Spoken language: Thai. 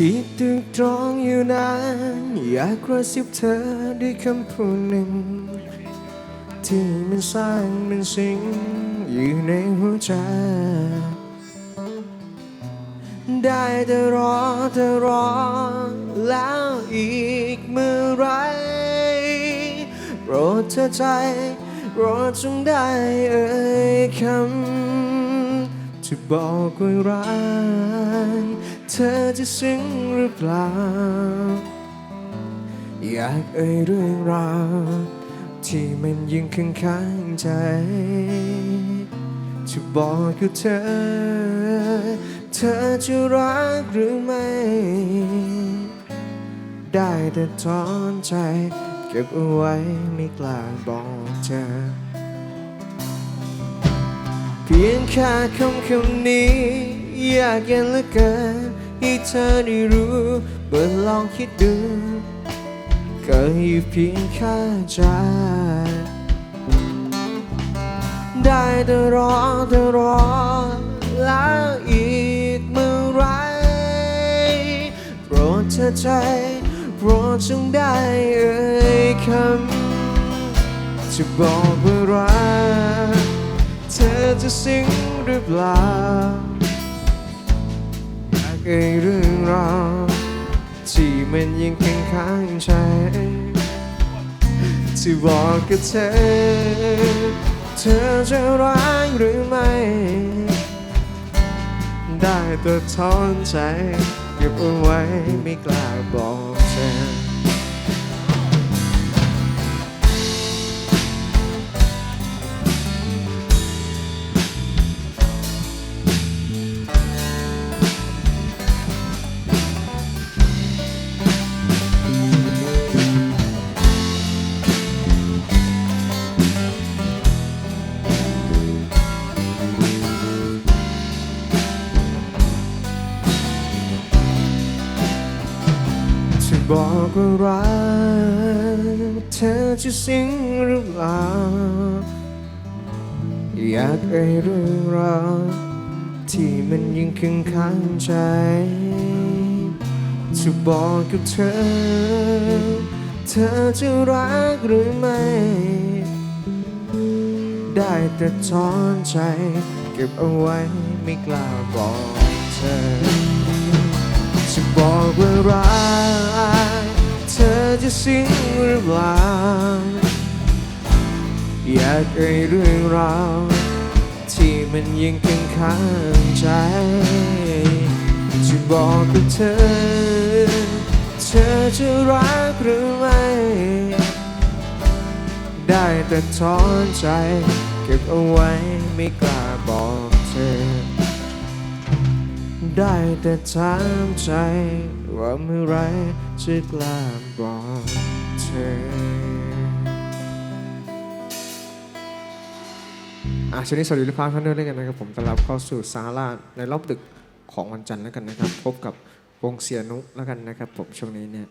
คิดตึกตรองอยู่นานอยากกระซิบเธอด้วยคำพูดหนึ่ง ที่มันสร้างมันสิ่งอยู่ในหัวใจ ได้แต่รอแต่รอ แล้วอีกเมื่อไรโปรดเธอใจโปรดจงได้เอ่ยคำจะบอกว่ารัก ธอจะซึ้งหรือเปล่า อยากเอ่ยเรื่องราวที่มันยังค้างค้างใจจะบอกกับเธอ เธอจะรักหรือไม่ ได้แต่ถอนใจ เก็บเอาไว้ไม่กล้าบอกเธอ เพียงแค่คำคำนี้ อยากเย็นเหลือเกิน ให้เธอได้รู้เปิดลองคิดดูก็อยู่เพียงแค่ใจได้แต่รอแต่รอแล้วอีกเมื่อไรโปรดเธอใจโปรดจงได้เอ่ยคำจะบอกว่ารักเธอจะซึ้งหรือเปล่า เอ่ยเรื่องราวที่มันยังแข็งค้างใจที่บอกกับเธอ เธอจะรักหรือไม่ ได้แต่ถอนใจเก็บเอาไว้ไม่กล้า บอกว่ารักเธอจะสิ้งหรือเปล่าอยากเอ่ยเรื่องราวที่มันยังค้างค้างใจ จะบอกกับเธอ เธอจะรักหรือไม่ ได้แต่ถอนใจ เก็บเอาไว้ไม่กล้าบอกเธอ จะบอกว่ารัก จะสิ้นหรือเปล่าอยากเอ่ยเรื่องราวที่มันยังค้างค้างใจ จะบอกกับเธอ เธอจะรักหรือไม่ ได้แต่ถอนใจ เก็บเอาไว้ไม่กล้าบอกเธอ ได้แต่ถามใจ ว่าเมื่อไรจะกล้าบอกเธออะช่วงนี้สวัสดีทุกค้าท่านด้วยด้วกันนะครับ ผมต้อนรับเข้าสู่ซาราในรอบดึกของวันจันทร์แล้วกันนะครับ พบกับวงเสียนุแล้วกันนะครับ ผมช่วงนี้เนี่ย